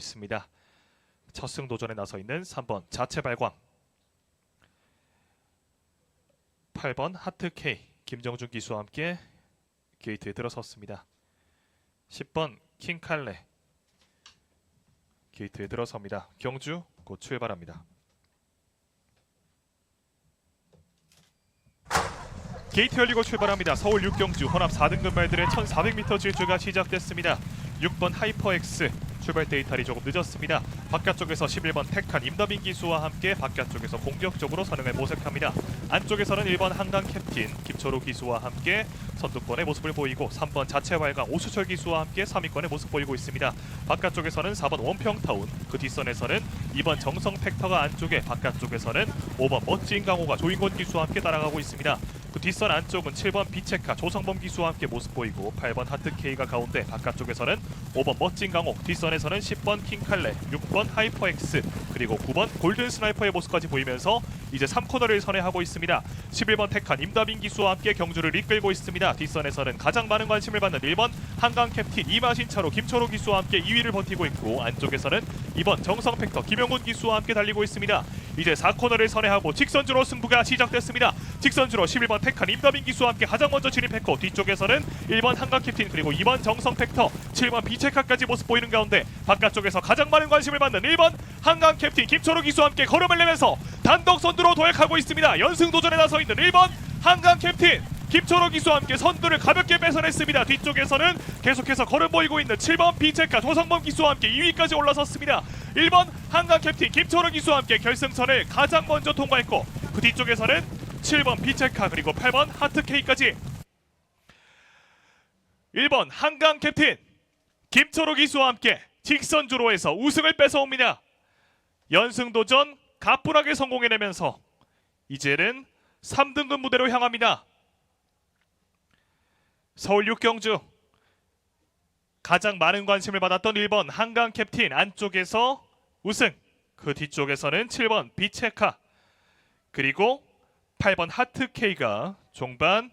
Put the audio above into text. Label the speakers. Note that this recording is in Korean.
Speaker 1: 있습니다. 첫 승 도전에 나서 있는 3번 자체 발광 8번 하트 K 김정준 기수와 함께 게이트에 들어섰습니다. 10번 킹칼레 게이트에 들어섭니다. 경주 곧 출발합니다. 게이트 열리고 출발합니다. 서울 6경주 혼합 4등급 말들의 1400m 질주가 시작됐습니다. 6번 하이퍼엑스 출발 데이터리 조금 늦었습니다. 바깥쪽에서 11번 테칸 임더빈 기수와 함께 바깥쪽에서 공격적으로 선행을 모색합니다. 안쪽에서는 1번 한강 캡틴 김초로 기수와 함께 선두권의 모습을 보이고 3번 자체 발광 오수철 기수와 함께 3위권의 모습 보이고 있습니다. 바깥쪽에서는 4번 원평타운 그 뒷선에서는 2번 정성 팩터가 안쪽에 바깥쪽에서는 5번 멋진 강호가 조인권 기수와 함께 따라가고 있습니다. 그 뒷선 안쪽은 7번 비체카 조성범 기수와 함께 모습 보이고 8번 하트케이가 가운데 바깥쪽에서는 5번 멋진 강호 뒷선에서는 10번 킹칼레 6번 하이퍼엑스 그리고 9번 골든 스나이퍼의 모습까지 보이면서 이제 3코너를 선회하고 있습니다. 11번 테칸 임다빈 기수와 함께 경주를 이끌고 있습니다. 뒷선에서는 가장 많은 관심을 받는 1번 한강 캡틴 이마신차로 김철호 기수와 함께 2위를 버티고 있고 안쪽에서는 2번 정성 팩터 김영훈 기수와 함께 달리고 있습니다 이제 4코너를 선회하고 직선주로 승부가 시작됐습니다. 직선주로 11번 테칸 임다빈 기수와 함께 가장 먼저 진입했고 뒤쪽에서는 1번 한강 캡틴 그리고 2번 정성 팩터 7번 비체카까지 모습 보이는 가운데 바깥쪽에서 가장 많은 관심을 받는 1번 한강 캡틴 김초로 기수와 함께 걸음을 내면서 단독 선두로 도약하고 있습니다. 연승 도전에 나서 있는 1번 한강 캡틴 김초로 기수와 함께 선두를 가볍게 뺏어냈습니다. 뒤쪽에서는 계속해서 걸음 보이고 있는 7번 비체카 조성범 기수와 함께 2위까지 올라섰습니다. 1번 한강 캡틴 김초로 기수와 함께 결승선을 가장 먼저 통과했고 그 뒤쪽에서는 7번 비체카 그리고 8번 하트케이까지 1번 한강 캡틴 김초로 기수와 함께 직선주로에서 우승을 뺏어옵니다. 연승 도전 가뿐하게 성공해내면서 이제는 3등급 무대로 향합니다. 서울 6경주. 가장 많은 관심을 받았던 1번 한강 캡틴 안쪽에서 우승. 그 뒤쪽에서는 7번 비체카. 그리고 8번 하트케이가 종반